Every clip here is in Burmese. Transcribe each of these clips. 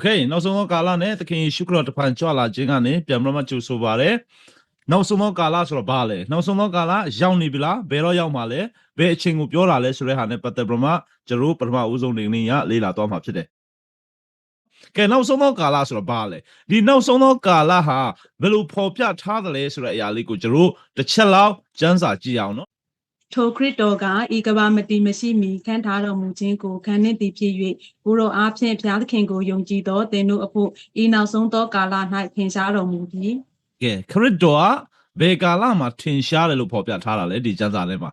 Okay နောက်ဆုံးသောကာလနဲ့သခင်ယေရှုခရစ်တဖန်ကြွလာခြင်းကနေပြန်ပြီးမှကြိုဆိုပါရစေ။နောက်ဆုံးသောကာလဆိုတော့ဘာလဲ။နောက်ဆုံးသောကာလရောက်နေပြီလား။ဘယ်တော့ရောက်မှာလဲ။ဘယ်အချိန်ကိုပြောတာလဲဆိုတဲ့ဟာနဲ့ပတ်သက်ပြီးမှကျွန်တော်ပထမဦးဆုံးနေနေရလေ့လာသွားမှာဖြစ်တယ်။ကဲနောက်ဆုံးသောကာလဆိုတော့ဘာလဲဒီနောက်ဆုံးသောကာလဟာဘယ်လိုဖော်ပြထားသလဲဆိုတဲ့အရာလေးကိုကျွန်တော်တစ်ချက်လောက်စမ်းစာကြည့်အောင်နော် ထိုခရစ်တော်ကဤကဘာမတိမရှိမီခံထားတော်မူခြင်းကိုခံနှင့်တည်ဖြစ်၍ဘုရောအားဖြင့်ဘုရားသခင်ကိုယုံကြည်သောသင်တို့အဖို့ဤနောက်ဆုံးသောကာလ၌ထင်ရှားတော်မူသည်ကဲခရစ်တော်ကဘယ်ကာလမှာထင်ရှားတယ်လို့ဖော်ပြထားတာလဲဒီကျမ်းစာထဲမှာ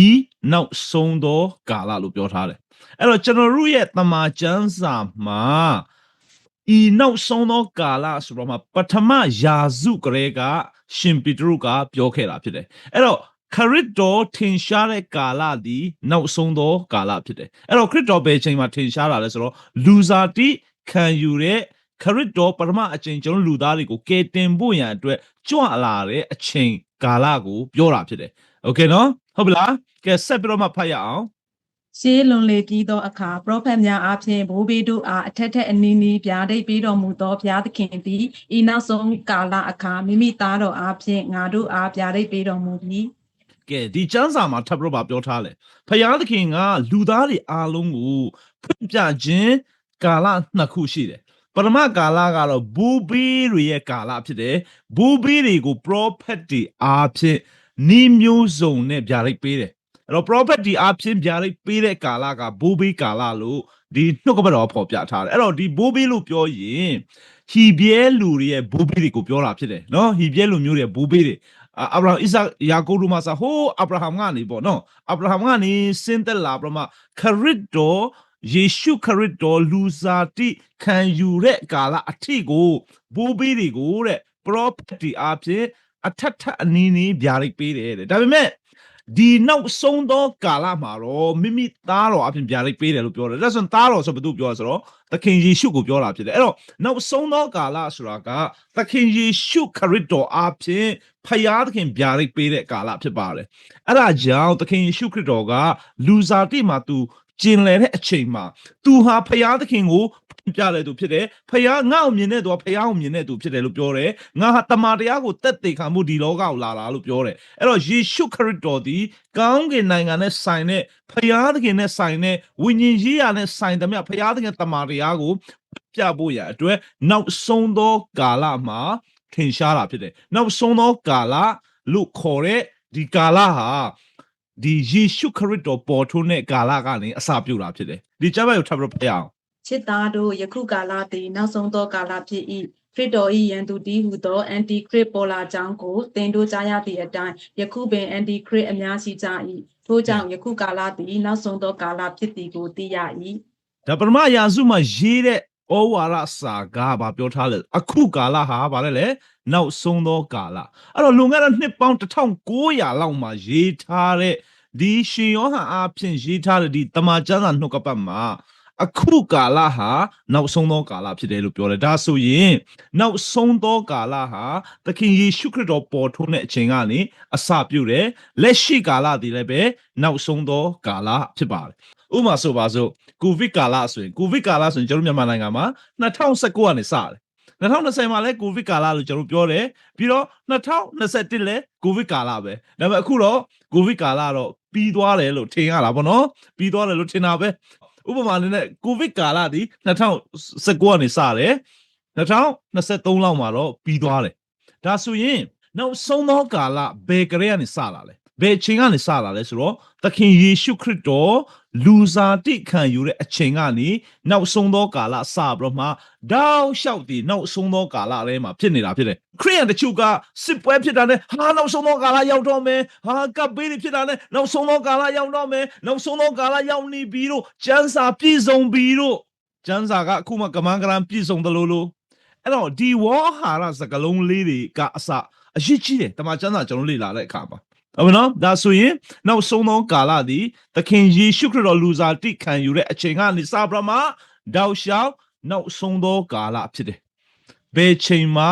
ဤနောက်ဆုံးသောကာလလို့ပြောထားတယ်အဲ့တော့ကျွန်တော်တို့ရဲ့တမန်ကျမ်းစာမှာဤနောက်ဆုံးသောကာလဆိုတော့မှပထမယာစုကလေးကရှင်ပေတရုကပြောခဲ့တာဖြစ်တယ်အဲ့တော့ ခရစ်တော်ထင်ရှားတဲ့ကာလဒီနောက်ဆုံးသောကာလဖြစ်တယ်အဲ့တော့ခရစ်တော်ဘယ်ချိန်မှာထင်ရှားတာလဲဆိုတော့လူစားတိခံယူတဲ့ခရစ်တော်ပထမအချိန်ကျွန်တော်လူသားတွေကိုကယ်တင်ဖို့ရန်အတွက်ကြွလာတဲ့အချိန်ကာလကိုပြောတာဖြစ်တယ်။ Okay နော်ဟုတ်ပြီလား။ကဲဆက်ပြီးတော့မှဖတ်ရအောင်ရှေးလွန်လေပြီးသောအခါပရောဖက်များအားဖြင့်ဘိုးဘေးတို့အားအထက်ထက်အနီးနီးပြားဒိတ်ပေးတော်မူသောဘုရားသခင်သည်ဤနောက်ဆုံးကာလအခါမိမိသားတော်အားဖြင့်ငါတို့အားပြားဒိတ်ပေးတော်မူသည်။ ကဲဒီကျမ်းစာမှာထပ်ပြီးတော့ဗာပြောထားတယ်။ဖယားသခင်ကလူသားတွေအားလုံးကိုဖွင့်ပြခြင်းကာလနှစ်ခုရှိတယ်။ပထမကာလကတော့ဘူဘီတွေရဲ့ကာလဖြစ်တယ်။ဘူဘီတွေကို prophet တွေအားဖြင့်ဤမျိုးစုံနဲ့ဗျာဒိတ်ပေးတယ်။အဲ့တော့ prophet တွေအားဖြင့်ဗျာဒိတ်ပေးတဲ့ကာလကဘူဘီကာလလို့ဒီနှုတ်ကပတ်တော်ဖော်ပြထားတယ်အဲ့တော့ဒီဘူဘီလို့ပြောရင်ဟီဘဲလူတွေရဲ့ဘူဘီတွေကိုပြောတာဖြစ်တယ်နော်ဟီဘဲလူမျိုးတွေရဲ့ဘူဘီတွေ အာအဗရာဟမ်ဣဇက်ယာကုပ်တို့မှာဆိုဟိုးအဗရာဟမ်ကနေပေါ့နော်အဗရာဟမ်ကနေစင်သက်လာပြီးတော့မှခရစ်တော်ယေရှုခရစ်တော်လူစားတိခံယူတဲ့ကာလအထိကိုဘူဘီတွေကိုတဲ့ prophet တွေအားဖြင့်အထက်ထက်အနည်းနည်းဗျာဒိတ်ပေးတယ်တဲ့ဒါပေမဲ့ ဒီနောက်ဆုံးသောကာလမှာတော့မိမိသားတော်အပြင်ဗျာဒိတ်ပေးတယ်လို့ပြောတယ်ဒါဆိုရင်သားတော်ဆိုဘယ်သူပြောလဲဆိုတော့သခင်ယေရှုကိုပြောတာဖြစ်တယ်အဲ့တော့နောက်ဆုံးသောကာလဆိုတာကသခင်ယေရှုခရစ်တော်အပြင်ဖယားသခင်ဗျာဒိတ်ပေးတဲ့ကာလဖြစ်ပါတယ်အဲ့ဒါကြောင့်သခင်ယေရှုခရစ်တော်ကလူစားတိမှာသူ ကျင်လည်တဲ့အချိန်မှာသူဟာဖယားသခင်ကိုပြတဲ့သူဖြစ်တယ်ဖယားငါ့ကိုမြင်တဲ့သူကဖယားကိုမြင်တဲ့သူဖြစ်တယ်လို့ပြောတယ်ငါဟာတမန်တရားကိုတက်သေးခံမှုဒီလောကကိုလာတာလို့ပြောတယ်အဲ့တော့ယေရှုခရစ်တော်ဒီကောင်းကင်နိုင်ငံနဲ့ဆိုင်တဲ့ဖရာသခင်နဲ့ဆိုင်တဲ့ဝိညာဉ်ရေးရာနဲ့ဆိုင်တဲ့မြတ်ဖရာသခင်တမန်တရားကိုပြဖို့ရအတွက်နောက်ဆုံးသောကာလမှာထင်ရှားတာဖြစ်တယ်။နောက်ဆုံးသောကာလလို့ခေါ်တဲ့ဒီကာလဟာ ဒီယေရှုခရစ်တော်ပေါ်ထွန်းတဲ့ကာလကနေအစပြုတာဖြစ်တယ်။ဒီကျမ်းပိုက်ကိုထပ်ပြီးတော့ဖတ်ရအောင်ချစ်သားတို့ယခုကာလသည်နောက်ဆုံးသောကာလဖြစ်၏ခရစ်တော်၏ယံသူတည်းဟူသောအန်တီခရစ်ပေါ်လာကြောင်းကိုသင်တို့ကြားရသည့်အတိုင်းယခုပင်အန်တီခရစ်အများရှိကြ၏ထို့ကြောင့်ယခုကာလသည်နောက်ဆုံးသောကာလဖြစ်သည်ကိုသိရ၏။ဒါပထမရာစုမှာရေးတဲ့ ဩဝါဒစာကဘာပြောထားလဲအခုကာလဟာဗါလဲလေနောက်ဆုံးသောကာလအဲ့တော့လွန်ခဲ့တဲ့နှစ်ပေါင်း1900လောက်မှာရေးထားတဲ့ဒီရှင်ယောဟန်အားဖြင့်ရေးထားတဲ့ဒီတမန်ကျမ်းစာနှုတ်ကပတ်မှာအခုကာလဟာနောက်ဆုံးသောကာလဖြစ်တယ်လို့ပြောတယ်ဒါဆိုရင်နောက်ဆုံးသောကာလဟာသခင်ယေရှုခရစ်တော်ပေါ်ထွန်းတဲ့အချိန်ကနေအစပြုတယ်လက်ရှိကာလတည်လည်းပဲနောက်ဆုံးသောကာလဖြစ်ပါတယ် ဥပမာဆိုပါစို့ကိုဗစ်ကာလဆိုရင်ကိုဗစ်ကာလဆိုရင်ကျွန်တော်တို့မြန်မာနိုင်ငံမှာ2019ကနေစတယ်2020မှာလည်းကိုဗစ်ကာလလို့ကျွန်တော်တို့ပြောတယ်ပြီးတော့2021လည်းကိုဗစ်ကာလပဲဒါပေမဲ့အခုတော့ကိုဗစ်ကာလတော့ပြီးသွားတယ်လို့ထင်ရတာပေါ့နော်ပြီးသွားတယ်လို့ထင်တာပဲဥပမာအနေနဲ့ကိုဗစ်ကာလဒီ2019ကနေစတယ်2023လောက်မှာတော့ပြီးသွားတယ်ဒါဆိုရင်နောက်ဆုံးသောကာလဘယ်ကလေးကနေစလာလဲဘယ်ချိန်ကနေစလာလဲဆိုတော့သခင်ယေရှုခရစ်တော် လူစားတိခံယူတဲ့အချိန်ကနေနောက်ဆုံးသောကာလစပြီးတော့မှတောက်လျှောက်တည်နောက်ဆုံးသောကာလထဲမှာဖြစ်နေတာဖြစ်တယ်ခရိယန်တချို့ကစစ်ပွဲဖြစ်တာနဲ့ဟာနောက်ဆုံးသောကာလရောက်တော့မယ်ဟာကပ်ပေးတွေဖြစ်တာနဲ့နောက်ဆုံးသောကာလရောက်တော့မယ်နောက်ဆုံးသောကာလရောက်နေပြီလို့ကျမ်းစာပြည့်စုံပြီလို့ကျမ်းစာကအခုမှကမန်းကရန်ပြည့်စုံတယ်လို့လို့အဲ့တော့ဒီဝါဟာရစကလုံးလေးတွေကအစအရေးကြီးတယ်တမန်ကျမ်းစာကျွန်တော်လေ့လာတဲ့အခါမှာ ဟုတ်မနော်ဒါဆိုရင်နောက်ဆုံးသောကာလသည်သခင်ယေရှုခရစ်တော်လူစားတိခံယူတဲ့အချိန်ကနေစပြမတောက်လျှောက်နောက်ဆုံးသောကာလဖြစ်တယ်ဘယ်ချိန်မှာ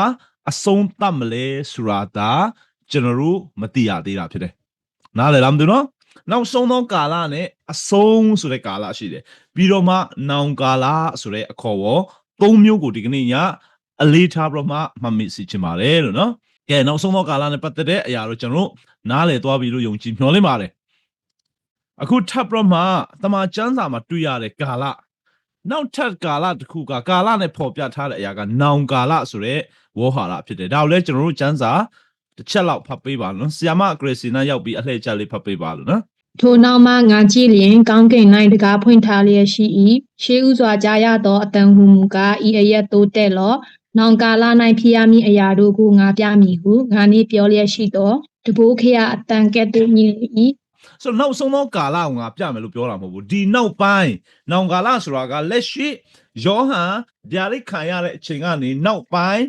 အဆုံးသတ်မလဲဆိုတာဒါကျွန်တော်တို့မသိရသေးတာဖြစ်တယ်နားလည်လားမသိဘူးနော်နောက်ဆုံးသောကာလနဲ့အဆုံးဆိုတဲ့ကာလရှိတယ်ပြီးတော့မှနောင်ကာလဆိုတဲ့အခေါ်ဝေါ်၃မျိုးကိုဒီကနေ့ညအလေးထားပြီးတော့မှမှတ်မိစေချင်ပါတယ်လို့နော် ကဲနောက်ဆုံးသောကာလနဲ့ပတ်သက်တဲ့အရာတော့ကျွန်တော်တို့နားလည်သွားပြီလို့ယုံကြည်မျှော်လင့်ပါတယ်အခုထပ်ပြီးတော့မှတမန်ကျမ်းစာမှာတွေ့ရတဲ့ကာလနောက်ထပ်ကာလတစ်ခုကကာလနဲ့ပေါ်ပြထားတဲ့အရာကနောင်ကာလဆိုတဲ့ဝေါ်ဟာရဖြစ်တယ်ဒါကိုလည်းကျွန်တော်တို့ကျမ်းစာတစ်ချက်လောက်ဖတ်ပေးပါနော်ဆီယာမဂရေစီနာရောက်ပြီးအလှည့်ချက်လေးဖတ်ပေးပါလို့နော်ထိုနောက်မှငါကြည့်လျင်ကောင်းကင်၌တကားဖွင့်ထားလျက်ရှိ၏ရှေးဥစွာကြားရသောအတန်ဟုမူကားဤအရက်သို့တက်လော့ နောင်ကာလ၌ဖြစ်ရမည့်အရာတို့ကိုငါပြမည်ဟုငါနေပြောလျက်ရှိသောတဘိုးခရအတန်ကဲ့သို့မြည်၏ဆိုတော့နောက်ဆုံးသောကာလကိုငါပြမယ်လို့ပြောတာမဟုတ်ဘူးဒီနောက်ပိုင်းနောင်ကာလဆိုတာကလက်ရှိယောဟန်ဗျာဒိတ်ခံရတဲ့အချိန်ကနေနောက်ပိုင်း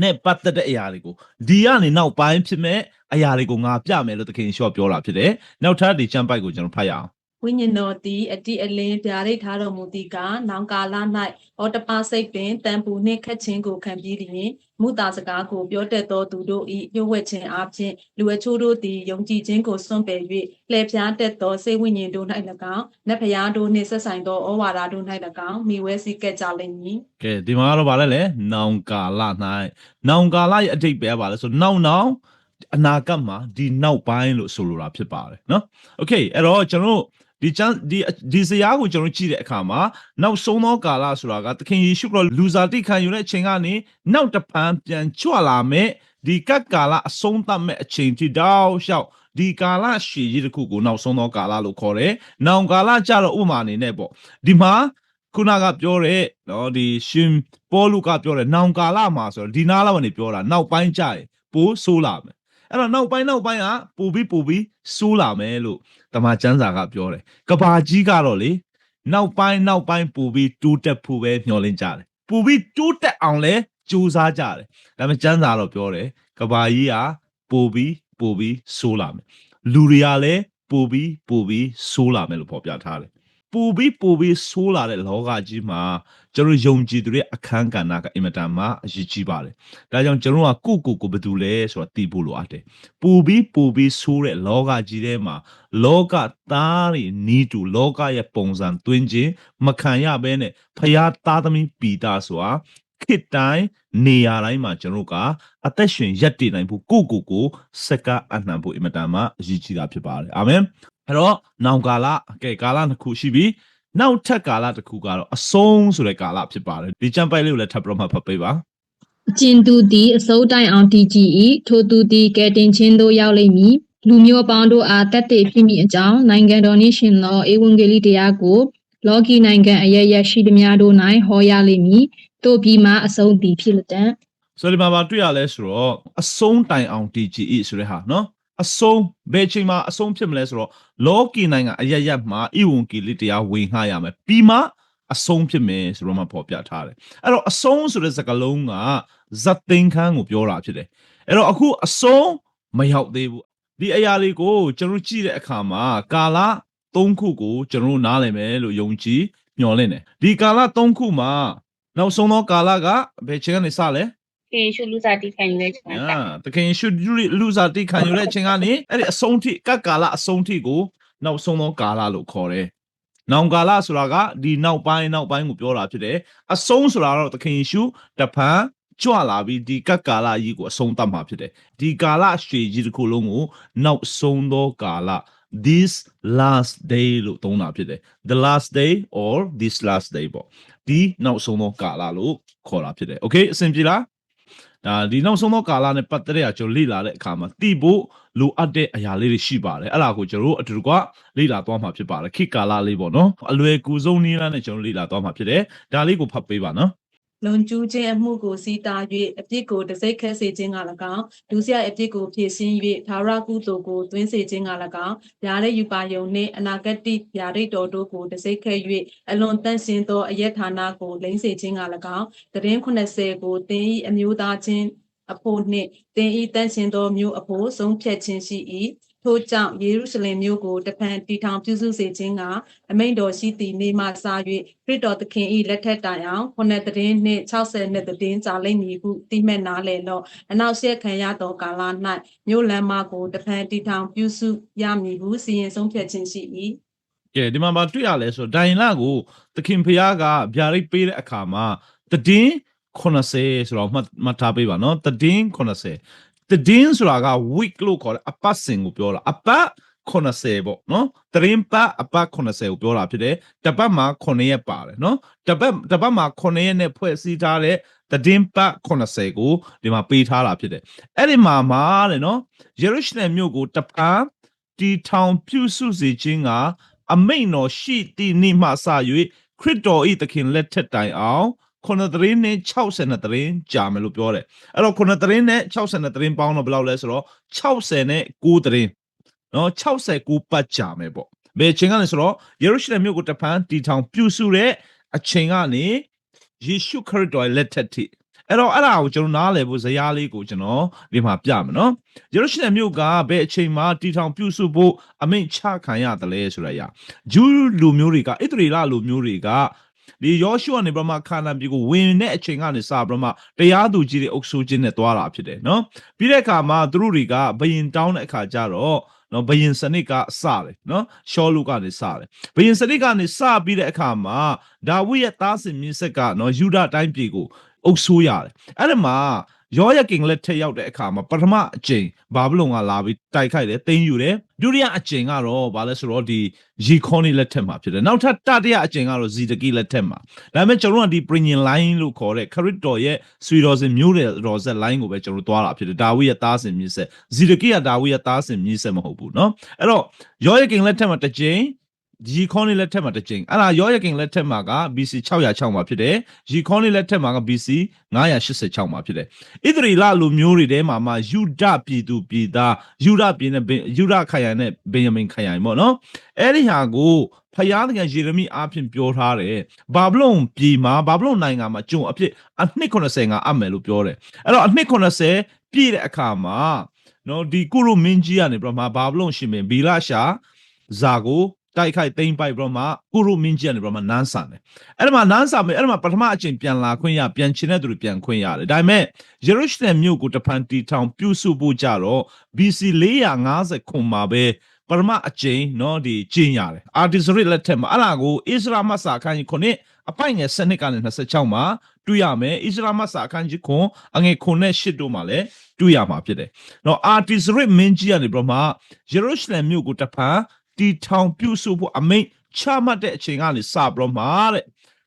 နဲ့ပတ်သက်တဲ့အရာတွေကိုဒီကနေနောက်ပိုင်းဖြစ်မဲ့အရာတွေကိုငါပြမယ်လို့သခင်ရှော့ပြောတာဖြစ်တယ်နောက်ထပ်ဒီချမ်းပိုက်ကိုကျွန်တော်ဖတ်ရအောင် ဝိညာဉ်တော်သည်အတိအလင်းဗျာဒိတ်ထားတော်မူသည်ကနောင်ကာလ၌ဩတပစိတ်ပင်တန်ပူနှင့်ခက်ချင်းကိုခံပြီးလျင်မုတာစကားကိုပြောတတ်သောသူတို့၏ပြုတ်ဝက်ခြင်းအပြင်လူအချို့တို့သည်ယုံကြည်ခြင်းကိုစွန့်ပယ်၍လှည့်ဖြားတတ်သောစိတ်ဝိညာဉ်တို့၌၎င်းနတ်ဖျားတို့နှင့်ဆက်ဆိုင်သောဩဝါဒတို့၌၎င်းမိဝဲစီကက်ကြလိမ့်မည် ကဲဒီမှာကတော့ဗာလဲလေနောင်ကာလ၌နောင်ကာလရဲ့အတိတ်ပဲဗာလဲဆိုနောက်နောက်အနာဂတ်မှာဒီနောက်ပိုင်းလို့ဆိုလိုတာဖြစ်ပါတယ်เนาะโอเคအဲ့တော့ကျွန်တော်တို့ ဒီချမ်းဒီဒီဇာတ်ကိုကျွန်တော်ကြည့်တဲ့အခါမှာနောက်ဆုံးသောကာလဆိုတာကသခင်ယေရှုခရစ်လူစားတိခံယူတဲ့အချိန်ကနေနောက်တစ်ပန်းပြန်ကြွလာမဲ့ဒီကတ်ကာလအဆုံးသတ်မဲ့အချိန်ထိတောက်လျှောက်ဒီကာလရှည်ကြီးတစ်ခုကိုနောက်ဆုံးသောကာလလို့ခေါ်တယ်။နောင်ကာလကြတော့ဥပမာအနေနဲ့ပေါ့ဒီမှာခုနကပြောတဲ့နော်ဒီရှင်ပေါလုကပြောတဲ့နောင်ကာလမှာဆိုတော့ဒီနားလောက်ကနေပြောတာနောက်ပိုင်းကျရင်ပိုးဆိုးလာမယ် အဲ့တော့နောက်ပိုင်းနောက်ပိုင်းကပိုပြီးပိုပြီးဆိုးလာမယ်လို့တမန်ကျမ်းစာကပြောတယ်ကဘာကြီးကတော့လေနောက်ပိုင်းနောက်ပိုင်းပိုပြီးတိုးတက်ဖို့ပဲမျှော်လင့်ကြတယ်ပိုပြီးတိုးတက်အောင်လဲကြိုးစားကြတယ်ဒါပေမဲ့ကျမ်းစာတော့ပြောတယ်ကဘာကြီးကပိုပြီးပိုပြီးဆိုးလာမယ်လူတွေကလည်းပိုပြီးပိုပြီးဆိုးလာမယ်လို့ဖော်ပြထားတယ် ပူပြီးပူပြီးဆိုးလာတဲ့လောကကြီးမှာကျွန်တော်ယုံကြည်သူတွေအခန်းကဏ္ဍကအင်မတန်မှအရေးကြီးပါတယ်။ဒါကြောင့်ကျွန်တော်ကကိုယ့်ကိုယ်ကိုယ်ဘယ်သူလဲဆိုတာသိဖို့လိုအပ်တယ်။ပူပြီးပူပြီးဆိုးတဲ့လောကကြီးထဲမှာလောကသားတွေနီးတူလောကရဲ့ပုံစံတွင်းချင်းမခံရဘဲနဲ့ဖျားသားသမီးပီတာဆိုတာခေတ်တိုင်းနေရာတိုင်းမှာကျွန်တော်ကအသက်ရှင်ရက်တည်နိုင်ဖို့ကိုယ့်ကိုယ်ကိုစက္ကအနှံဖို့အင်မတန်မှအရေးကြီးတာဖြစ်ပါတယ်။အာမင်။ အဲ့တော့နောင်ကာလကဲကာလတစ်ခုရှိပြီနောက်ထပ်ကာလတစ်ခုကတော့အဆုံးဆိုတဲ့ကာလဖြစ်ပါတယ်ဒီချမ်းပိုက်လေးကိုလည်းထပ်ပြီးတော့မှဖတ်ပေးပါအကျဉ်သူသည်အစိုးတိုင်အောင်တည်ကြည်၏ထိုသူသည်ကဲတင်ချင်းသို့ရောက်လိမ့်မည်လူမျိုးပေါင်းတို့အားတက်တည်ဖြစ်မည်အကြောင်းနိုင်ငံတော်နှင့်ရှင်သောဧဝံဂေလိတရားကိုလောကီနိုင်ငံအရရရှိသည်များတို့၌ဟောရလိမ့်မည်တို့ပြီးမှအဆုံးသည်ဖြစ်လက်တံဆိုဒီမှာပါတွေ့ရလဲဆိုတော့အဆုံးတိုင်အောင်တည်ကြည်၏ဆိုတဲ့ဟာနော် အဆုံးဘယ်ချိန်မှာအဆုံးဖြစ်မလဲဆိုတော့လောကီနိုင်ငံအရရမှာဣဝံဂေလိတရားဝင်ငှရမယ်ပြီးမှအဆုံးဖြစ်မယ်ဆိုတော့မှပေါ်ပြထားတယ်အဲ့တော့အဆုံးဆိုတဲ့စကားလုံးကဇတ်သိန်းခန်းကိုပြောတာဖြစ်တယ်အဲ့တော့အခုအဆုံးမရောက်သေးဘူးဒီအရာလေးကိုကျွန်တော်ကြည့်တဲ့အခါမှာကာလ၃ခုကိုကျွန်တော်နားလည်မယ်လို့ယုံကြည်မျှော်လင့်တယ်ဒီကာလ၃ခုမှာနောက်ဆုံးသောကာလကဘယ်ချိန်ကနေစလဲ ကေရှုလူစားတိခံယူတဲ့ချိန်ကအာတခင်ရှုလူစားတိခံယူတဲ့အချိန်ကနေအဲ့ဒီအဆုံးထိကတ်ကာလအဆုံးထိကိုနောက်ဆုံးသောကာလလို့ခေါ်တယ်။နောင်ကာလဆိုတာကဒီနောက်ပိုင်းနောက်ပိုင်းကိုပြောတာဖြစ်တယ်။အဆုံးဆိုတာတော့တခင်ယေရှုတဖန်ကြွလာပြီးဒီကတ်ကာလကြီးကိုအဆုံးသတ်မှာဖြစ်တယ်။ဒီကာလရှည်ကြီးတစ်ခုလုံးကိုနောက်ဆုံးသောကာလ this last day လို့သုံးတာဖြစ်တယ် the last day or this last day ပေါ့ဒီနောက်ဆုံးသောကာလလို့ခေါ်တာဖြစ်တယ် okay အဆင်ပြေလား ဒါဒီနောက်ဆုံးသောကာလနဲ့ပတ်သက်တဲ့အကျွန်တော်လေ့လာတဲ့အခါမှာသိဖို့လိုအပ်တဲ့အရာလေးတွေရှိပါတယ်အဲ့ဒါကိုကျွန်တော်တို့အတူတကွလေ့လာသွားမှာဖြစ်ပါတယ်ခေတ်ကာလလေးပေါ့နော်အလွယ်ကူဆုံးနည်းလမ်းနဲ့ကျွန်တော်လေ့လာသွားမှာဖြစ်တယ်ဒါလေးကိုဖတ်ပေးပါနော် လွန်ကျူးခြင်းအမှုကိုစီးတာ၍အပြစ်ကိုတစိ့ခဲစေခြင်းက၎င်းဒုစရိုက်အပြစ်ကိုဖြည့်ဆင်း၍သာရကုသိုလ်ကိုသွင်းစေခြင်းက၎င်းဗျာဒိတ်ယူပါယုံနှင့်အနာဂတိဗျာဒိတ်တော်တို့ကိုတစိ့ခဲ၍အလွန်တန့်ရှင်းသောအယက်ဌာနကိုလိမ့်စေခြင်းက၎င်းသတင်း80ကိုတင်ဤအမျိုးသားချင်းအဖို့နှင့်တင်ဤတန့်ရှင်းသောမျိုးအဖို့ဆုံးဖြတ်ခြင်းရှိ၏ ထို့ကြောင့်ယေရုရှလင်မြို့ကိုတဖန်တီထောင်ပြုစုစေခြင်းကအမိန့်တော်ရှိသည့်နေ့မှစ၍ခရစ်တော်သခင်၏လက်ထက်တိုင်အောင်ခုနှစ်သတင်းနှင့်60နှစ်သတင်းကြာလိမ့်မည်ဟုသိမဲ့နားလည်တော့အနောက်ရှက်ခံရသောကာလ၌မြို့လမ်းမကိုတဖန်တီထောင်ပြုစုရမည်ဟုစီရင်ဆုံးဖြတ်ခြင်းရှိ၏ကဲဒီမှာဗာတွေ့ရလဲဆိုတော့ဒိုင်လာကိုသခင်ဖျားကဗျာဒိတ်ပေးတဲ့အခါမှာတည်င်း80ဆိုတော့မှတ်မှတ်ထားပေးပါနော်တည်င်း80 တည်င်းဆိုတာက week လို့ခေါ်တယ်အပတ်စဉ်ကိုပြောတာအပတ်80ပေါ့နော်တရင်ပတ်အပတ်80ကိုပြောတာဖြစ်တယ်တပတ်မှာ9ရက်ပါတယ်နော်တပတ်တပတ်မှာ9ရက်နဲ့ဖွဲ့စည်းထားတဲ့တည်င်းပတ်80ကိုဒီမှာပေးထားတာဖြစ်တယ်အဲ့ဒီမှာမှာတဲ့နော်ယေရုရှလင်မြို့ကိုတပန်းတီထောင်ပြုစုစေခြင်းကအမိန်တော်ရှိသည့်နေ့မှစ၍ခရစ်တော်၏သခင်လက်ထက်တိုင်အောင် ခုနှစ်သတင်းနဲ့60သတင်းကြာမယ်လို့ပြောတယ်အဲ့တော့ခုနှစ်သတင်းနဲ့60သတင်းပေါင်းတော့ဘယ်လောက်လဲဆိုတော့60နဲ့9သတင်းနော်69ပတ်ကြာမယ်ပေါ့ဘယ်အချိန်ကနေဆိုတော့ယေရုရှလင်မြို့ကိုတပန်းတီထောင်ပြုစုတဲ့အချိန်ကနေယေရှုခရစ်တော်ရဲ့လက်ထက်ထိအဲ့တော့အဲ့ဒါကိုကျွန်တော်နားလည်ဖို့ဇာတ်လေးကိုကျွန်တော်ဒီမှာပြမယ်နော်ယေရုရှလင်မြို့ကဘယ်အချိန်မှာတီထောင်ပြုစုဖို့အမိန့်ချခံရတယ်လဲဆိုရရဂျူးလူမျိုးတွေကဣသရေလလူမျိုးတွေက ဒီယောရှုကနေပြမခါနာပြည်ကိုဝင်တဲ့အချိန်ကနေစပြမတရားသူကြီးတွေအုပ်ဆိုးခြင်းနဲ့တွားတာဖြစ်တယ်နော်ပြီးတဲ့အခါမှာသူတို့တွေကဘယင်တောင်းတဲ့အခါကျတော့နော်ဘယင်စနစ်ကစတယ်နော်ရှောလူကနေစတယ်ဘယင်စနစ်ကနေစပြီးတဲ့အခါမှာဒါဝိရဲ့သားစင်မြင့်ဆက်ကနော်ယူဒတိုင်းပြည်ကိုအုပ်ဆိုးရတယ်အဲ့ဒါမှာ ယောယကင်လက်ထက်ရောက်တဲ့အခါမှာပထမအကြိမ်ဘာဘလုံကလာပြီးတိုက်ခိုက်တယ်တင်းယူတယ်ဒုတိယအကြိမ်ကတော့ဘာလဲဆိုတော့ဒီရီခေါနီလက်ထက်မှာဖြစ်တယ်နောက်ထပ်တတိယအကြိမ်ကတော့ဇီဒကီလက်ထက်မှာဒါပေမဲ့ကျွန်တော်တို့ကဒီ Prinyan line လို့ခေါ်တဲ့ခရစ်တော်ရဲ့ဆွေတော်စင်မျိုးတဲ့တော်ဆက် line ကိုပဲကျွန်တော်တို့သွားတာဖြစ်တယ်ဒါဝိရဲ့သားစင်မြင့်ဆက်ဇီဒကီကဒါဝိရဲ့သားစင်မြင့်ဆက်မဟုတ်ဘူးเนาะအဲ့တော့ယောယကင်လက်ထက်မှာတစ်ကြိမ် ရီခေါနီလက်ထက်မှာတစ်ကြိမ်အဲ့ဒါယောယကင်လက်ထက်မှာက BC 606မှာဖြစ်တယ်ရီခေါနီလက်ထက်မှာက BC 986မှာဖြစ်တယ်ဣသရေလလူမျိုးတွေထဲမှာမှယူဒပြည်သူပြည်သားယူဒပြည်နဲ့ဘင်ယူဒခရိုင်နဲ့ဗင်ယမင်ခရိုင်ပေါ့နော်အဲ့ဒီဟာကိုဖယားတကယေရမိအားဖြင့်ပြောထားတယ်ဘာဗလုန်ပြည်မှာဘာဗလုန်နိုင်ငံမှာကျုံအဖြစ်အနှစ်80ကအပ်မယ်လို့ပြောတယ်အဲ့တော့အနှစ်80ပြည့်တဲ့အခါမှာနော်ဒီကုရုမင်းကြီးကနေပြတော့မှာဘာဗလုန်ရှင်မင်းဘီလာရှာဇာကို တိုက်ခိုက်သိမ်းပိုက်ပြီးတော့မှကုရုမင်းကြီးကနေပြီးတော့မှနန်းဆန်တယ်အဲ့ဒါမှနန်းဆန်မယ်အဲ့ဒါမှပထမအချိန်ပြန်လာခွင့်ရပြန်ချင်တဲ့သူတွေပြန်ခွင့်ရတယ်ဒါပေမဲ့ယေရုရှလင်မြို့ကိုတဖန်တီထောင်ပြုစုဖို့ကြတော့ BC 450ခုမှာပဲပထမအကြိမ်เนาะဒီကျင်းရတယ်အာဒီစရစ်လက်ထက်မှာအဲ့ဒါကိုအစ္စရာမတ်စာခန်းကြီးခုနှစ်အပိုင်ငယ်7နှစ်ကနေ26မှာတွေ့ရမယ်အစ္စရာမတ်စာခန်းကြီးခွန်အငယ်ခုနဲ့8တို့မှာလည်းတွေ့ရမှာဖြစ်တယ်เนาะအာဒီစရစ်မင်းကြီးကနေပြီးတော့မှယေရုရှလင်မြို့ကိုတဖန် တီထောင်ပြုစုဖို့အမိန့်ချမှတ်တဲ့အချိန်ကနေစပြီးတော့မှတဲ့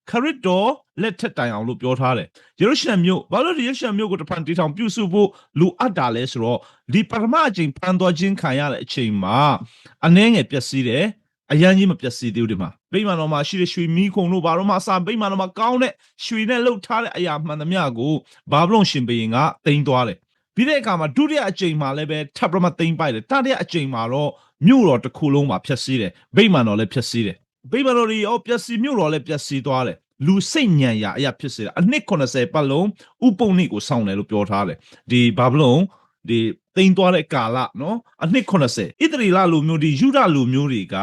ခရစ်တော်လက်ထက်တိုင်အောင်လို့ပြောထားတယ်ယေရုရှလင်မြို့ဘာလို့ဒီယေရုရှလင်မြို့ကိုတဖန်တီထောင်ပြုစုဖို့လူအပ်တာလဲဆိုတော့ဒီပထမအချိန်ဖန်တော်ခြင်းခံရတဲ့အချိန်မှာအနှဲငယ်ပျက်စီးတယ်အရန်ကြီးမပျက်စီးသေးဘူးဒီမှာဗိမာန်တော်မှာရှိတဲ့ရွှေမီးခုံတို့ဘာလို့မှအစာဗိမာန်တော်မှာကောင်းတဲ့ရွှေနဲ့လှုပ်ထားတဲ့အရာမှန်သမျှကိုဘာဘလုံရှင်ဘုရင်ကတင်သွားတယ် ပြီးတဲ့အခါမှာဒုတိယအကြိမ်မှာလည်းပဲထပ်ပြီးမှသိမ့်ပိုက်တယ်တတိယအကြိမ်မှာတော့မြို့တော်တစ်ခုလုံးမှာဖျက်ဆီးတယ်ဗိမာန်တော်လည်းဖျက်ဆီးတယ်ဗိမာန်တော်ကြီးရောပျက်စီးမြို့တော်လည်းပျက်စီးသွားတယ်လူစိတ်ညံရာအရာဖြစ်စေတာအနှစ်80ပတ်လုံးဥပုံနိကိုစောင့်တယ်လို့ပြောထားတယ်ဒီဘာဘလုံဒီတိမ်သွားတဲ့ကာလနော်အနှစ်80ဣသရေလလူမျိုးဒီယူဒလူမျိုးတွေက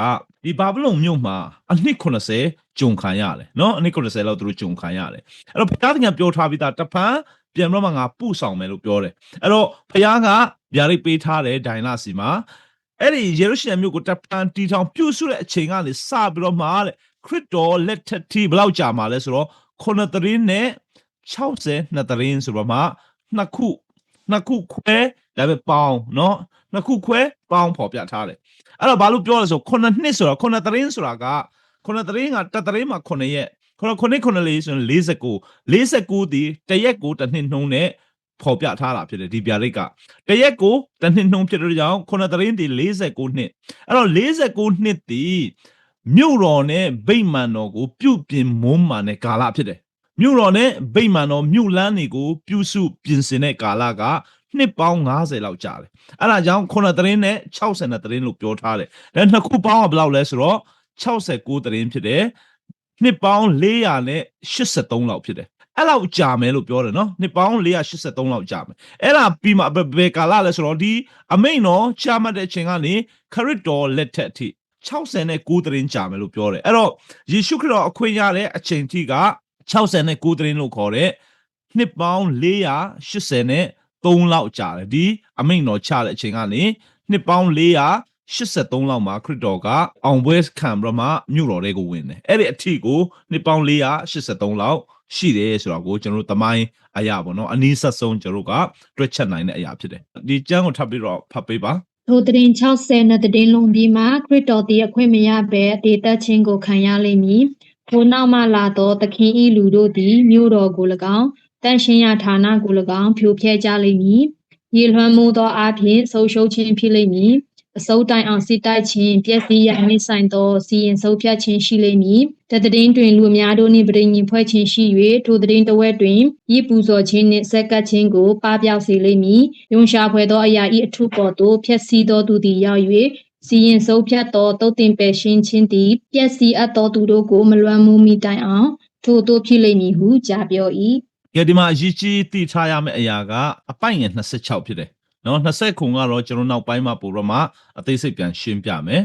ဒီဘာဘလုံမြို့မှာအနှစ်80ဂျုံခံရတယ်နော်အနှစ်80လောက်သူတို့ဂျုံခံရတယ်အဲ့တော့ဘုရားသခင်ပြောထားပြီးသားတပန်း ပြန်တော့မှငါပို့ဆောင်မယ်လို့ပြောတယ်အဲ့တော့ဘုရားကဗျာဒိတ်ပေးထားတယ်ဒိုင်လာစီမှာအဲ့ဒီယေရုရှလင်မြို့ကိုတပန်းတီထောင်ပြုစုတဲ့အချိန်ကနေစပြီးတော့မှတဲ့ခရစ်တော်လက်ထက်ထိဘယ်လောက်ကြာမှာလဲဆိုတော့ခုနှစ်သတင်းနဲ့60နှစ်သတင်းဆိုတော့မှနှစ်ခုနှစ်ခုခွဲဒါပဲပေါင်းเนาะနှစ်ခုခွဲပေါင်းပေါ်ပြထားတယ်အဲ့တော့ဘာလို့ပြောလဲဆိုခုနှစ်နှစ်ဆိုတော့ခုနှစ်သတင်းဆိုတာကခုနှစ်သတင်းကတစ်သတင်းမှာခုနှစ်ရက် ခုနှစ်ခုနှစ်ခုနှစ်လေးဆိုရင်49 49ဒီတရက်ကိုတစ်နှစ်နှုံးနဲ့ပေါ်ပြထားတာဖြစ်တယ်ဒီဗျာဒိတ်ကတရက်ကိုတစ်နှစ်နှုံးဖြစ်တဲ့ကြောင့်ခုနှစ်သတင်းဒီ49နှစ်အဲ့တော့49နှစ်ဒီမြို့တော်နဲ့ဗိမာန်တော်ကို ပြုပြင်မွမ်းမံတဲ့ကာလဖြစ်တယ်မြို့တော်နဲ့ဗိမာန်တော်မြို့လန်းတွေကိုပြုစုပြင်ဆင်တဲ့ကာလကနှစ်ပေါင်း90လောက်ကြာတယ်အဲ့ဒါကြောင့်ခုနှစ်သတင်းနဲ့60နဲ့သတင်းလို့ပြောထားတယ်ဒါနှစ်ခုပေါင်းကဘယ်လောက်လဲဆိုတော့69သတင်းဖြစ်တယ် နှစ်ပေါင်း400နဲ့83လောက်ဖြစ်တယ်အဲ့လောက်ကြာမယ်လို့ပြောတယ်နော်နှစ်ပေါင်း483လောက်ကြာမယ်အဲ့ဒါပြီးမှဘယ်ဘယ်ကာလလဲဆိုတော့ဒီအမိန်တော်ချမှတ်တဲ့အချိန်ကနေခရစ်တော်လက်ထက်အထိ69သတင်းကြာမယ်လို့ပြောတယ်အဲ့တော့ယေရှုခရစ်တော်အခွင့်ရတဲ့အချိန်ထိက69သတင်းလို့ခေါ်တဲ့နှစ်ပေါင်း480နဲ့3လောက်ကြာတယ်ဒီအမိန်တော်ချတဲ့အချိန်ကနေနှစ်ပေါင်း 483လောက်မှာခရစ်တော်ကအောင်ပွဲခံပြီးတော့မှမြို့တော်တွေကိုဝင်တယ်အဲ့ဒီအထိကိုနှစ်ပေါင်း483လောက်ရှိတယ်ဆိုတော့ကိုကျွန်တော်တို့တမိုင်းအရာပေါ့နော်အနည်းဆက်ဆုံးကျွန်တော်တို့ကတွက်ချက်နိုင်တဲ့အရာဖြစ်တယ်ဒီကျမ်းကိုထပ်ပြီးတော့ဖတ်ပေးပါထိုတရင်60နှစ်တည်လုံးပြီးမှခရစ်တော်သည်အခွင့်မရဘဲအသေးသက်ခြင်းကိုခံရလိမ့်မည်ထိုနောက်မှလာသောသခင်ဤလူတို့သည်မြို့တော်ကို၎င်းတန်ရှင်ရဌာနကို၎င်းဖြိုဖျက်ကြလိမ့်မည်ရေလွှမ်းမိုးသောအားဖြင့်ဆုံးရှုံးခြင်းဖြစ်လိမ့်မည် အစိုးတိုင်အောင်စစ်တိုက်ခြင်းပျက်စီးရနှိမ့်ဆိုင်သောစီရင်ဆုံးဖြတ်ခြင်းရှိလိမ့်မည်တသတရင်တွင်လူအများတို့နှင့်ပြည်ညင်ဖွဲ့ခြင်းရှိ၍ထိုသတရင်တဝက်တွင်ဤပူဇော်ခြင်းနှင့်ဆက်ကပ်ခြင်းကိုပပျောက်စေလိမ့်မည်ယုံရှာဖွယ်သောအရာဤအထုပေါ်သို့ဖျက်ဆီးသောသူသည်ရောက်၍စီရင်ဆုံးဖြတ်သောတုတ်တင်ပယ်ရှင်းခြင်းသည်ပျက်စီးအပ်သောသူတို့ကိုမလွမ်းမိုးမိတိုင်အောင်ထို့သို့ဖြစ်လိမ့်မည်ဟုကြားပြော၏ကဲဒီမှာအရေးကြီးသိထားရမယ့်အရာကအပိုင်ငယ်26ဖြစ်တယ် နော်20ခုကတော့ကျွန်တော်နောက်ပိုင်းမှာပို့တော့မှအသေးစိတ်ပြန်ရှင်းပြမယ်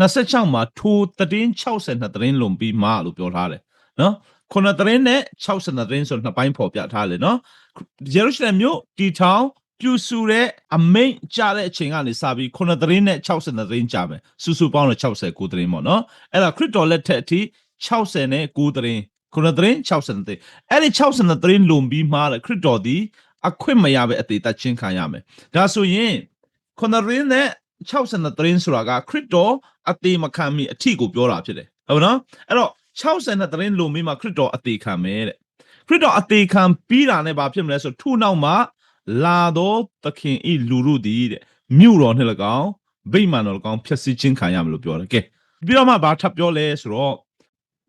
26မှာထိုသတင်း62သတင်းလွန်ပြီးမှလို့ပြောထားတယ်နော်ခုနသတင်းနဲ့62သတင်းဆိုနှစ်ပိုင်းဖော်ပြထားတယ်နော်ယေရုရှလင်မြို့တီထောင်ပြူစုတဲ့အမိန့်ကြတဲ့အချိန်ကနေစပြီးခုနသတင်းနဲ့62သတင်းကြမယ်စုစုပေါင်းတော့69သတင်းပေါ့နော်အဲ့ဒါခရစ်တော်လက်ထက်အထိ60နဲ့9သတင်းခုနသတင်း60သတင်းအဲ့ဒီ60သတင်းလွန်ပြီးမှခရစ်တော်ဒီ အခွင့်မရပဲအသေးသက်ချင်းခံရမယ်ဒါဆိုရင်ခုနသတင်းနဲ့62သတင်းဆိုတာကခရစ်တော်အသေးမခံမီအထီကိုပြောတာဖြစ်တယ်ဟုတ်နော်အဲ့တော့60သတင်းလွန်ပြီးမှခရစ်တော်အသေးခံမယ်တဲ့ခရစ်တော်အသေးခံပြီးတာနဲ့ဘာဖြစ်မလဲဆိုထို့နောက်မှာလာတော့သခင်ဤလူရုသည်တဲ့မြို့တော်နဲ့၎င်းဗိမာန်တော်၎င်းဖျက်ဆီးခြင်းခံရမယ်လို့ပြောတယ်ကဲပြီးတော့မှဘာထပ်ပြောလဲဆိုတော့